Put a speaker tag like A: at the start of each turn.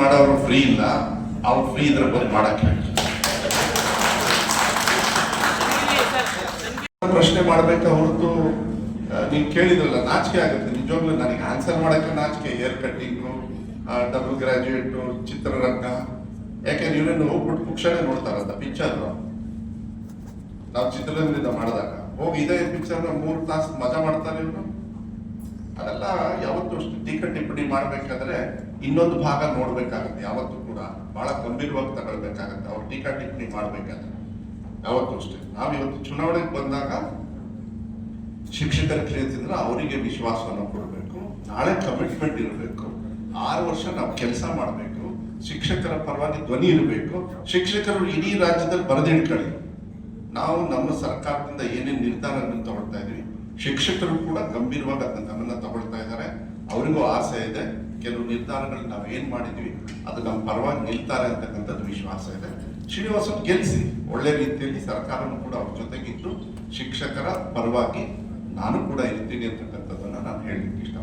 A: ಮಾಡೋರು ಫ್ರೀ ಇಲ್ಲ ಅವ್ರು ಫ್ರೀ ಇದ್ರ ಬಂದು ಮಾಡಕ್ಕೆ ಪ್ರಶ್ನೆ ಮಾಡ್ಬೇಕಾ ಹೊರತು ನೀನ್ ಕೇಳಿದ್ರಲ್ಲ ನಾಚಿಕೆ ಆಗುತ್ತೆ. ನಿಜವಾಗ್ಲೂ ನನಗೆ ಆನ್ಸರ್ ಮಾಡಕ್ಕೆ ನಾಚಿಕೆ. ಹೇರ್ ಕಟ್ಟಿಂಗು ಡಬಲ್ ಗ್ರಾಜುಯೇಟ್ ಚಿತ್ರರಂಗ. ಯಾಕೆ ನೀವೇನು ಹೋಗ್ಬಿಟ್ಟು ಪುಕ್ಷಣೆ ನೋಡ್ತಾರಲ್ಲ ಪಿಕ್ಚರ್ ನಾವು ಚಿತ್ರರಂಗದಿಂದ ಮಾಡಿದಾಗ. ಹೋಗಿ ಇದೇ ಪಿಕ್ಚರ್ ಮೂರು ತಾಸು ಮಜಾ ಮಾಡ್ತಾರೆ ಇವರು? ಅದೆಲ್ಲ ಯಾವತ್ತು ಟೀಕ ಟಿಪ್ಪಣಿ ಮಾಡ್ಬೇಕಾದ್ರೆ ಇನ್ನೊಂದು ಭಾಗ ನೋಡ್ಬೇಕಾಗತ್ತೆ. ಯಾವತ್ತು ಕೂಡ ಬಹಳ ಗಂಭೀರವಾಗಿ ತಗೊಳ್ಬೇಕಾಗತ್ತೆ. ಅವ್ರು ಟೀಕಾ ಟಿಪ್ಪಣಿ ಮಾಡ್ಬೇಕಾದ್ರೆ. ಯಾವತ್ತು ಅಷ್ಟೇ. ನಾವು ಇವತ್ತು ಚುನಾವಣೆಗೆ ಬಂದಾಗ ಶಿಕ್ಷಕರ ಕೇಳ್ತಿದ್ರೆ ಅವರಿಗೆ ವಿಶ್ವಾಸವನ್ನು ಕೊಡಬೇಕು. ನಾಳೆ ಕಮಿಟ್ಮೆಂಟ್ ಇರಬೇಕು. ಆರು ವರ್ಷ ನಾವು ಕೆಲಸ ಮಾಡಬೇಕು. ಶಿಕ್ಷಕರ ಪರವಾಗಿ ಧ್ವನಿ ಇರಬೇಕು. ಶಿಕ್ಷಕರು ಇಡೀ ರಾಜ್ಯದಲ್ಲಿ ಬರೆದಿಡ್ಕೊಳ್ಳಿ ನಾವು ನಮ್ಮ ಸರ್ಕಾರದಿಂದ ಏನೇನು ನಿರ್ಧಾರಗಳನ್ನು ತಗೊಳ್ತಾ ಶಿಕ್ಷಕರು ಕೂಡ ಗಂಭೀರವಾಗಿ ಅದನ್ನ ತಗೊಳ್ತಾ ಇದ್ದಾರೆ. ಅವರಿಗೂ ಆಸೆ ಇದೆ. ಕೆಲವು ನಿರ್ಧಾರಗಳನ್ನ ನಾವು ಏನು ಮಾಡಿದ್ವಿ, ಅದು ನಮ್ಮ ಪರವಾಗಿ ನಿಲ್ತಾರೆ ಅಂತಕ್ಕಂಥದ್ದು ವಿಶ್ವಾಸ ಇದೆ. ಶ್ರೀನಿವಾಸನ್ ಗೆಲ್ಸಿ. ಒಳ್ಳೆ ರೀತಿಯಲ್ಲಿ ಸರ್ಕಾರನು ಕೂಡ ಅವ್ರ ಜೊತೆಗಿದ್ದು, ಶಿಕ್ಷಕರ ಪರವಾಗಿ ನಾನು ಕೂಡ ಇರ್ತೀನಿ ಅಂತಕ್ಕಂಥದ್ದನ್ನು ನಾನು ಹೇಳಲಿಕ್ಕೆ
B: ಸರ್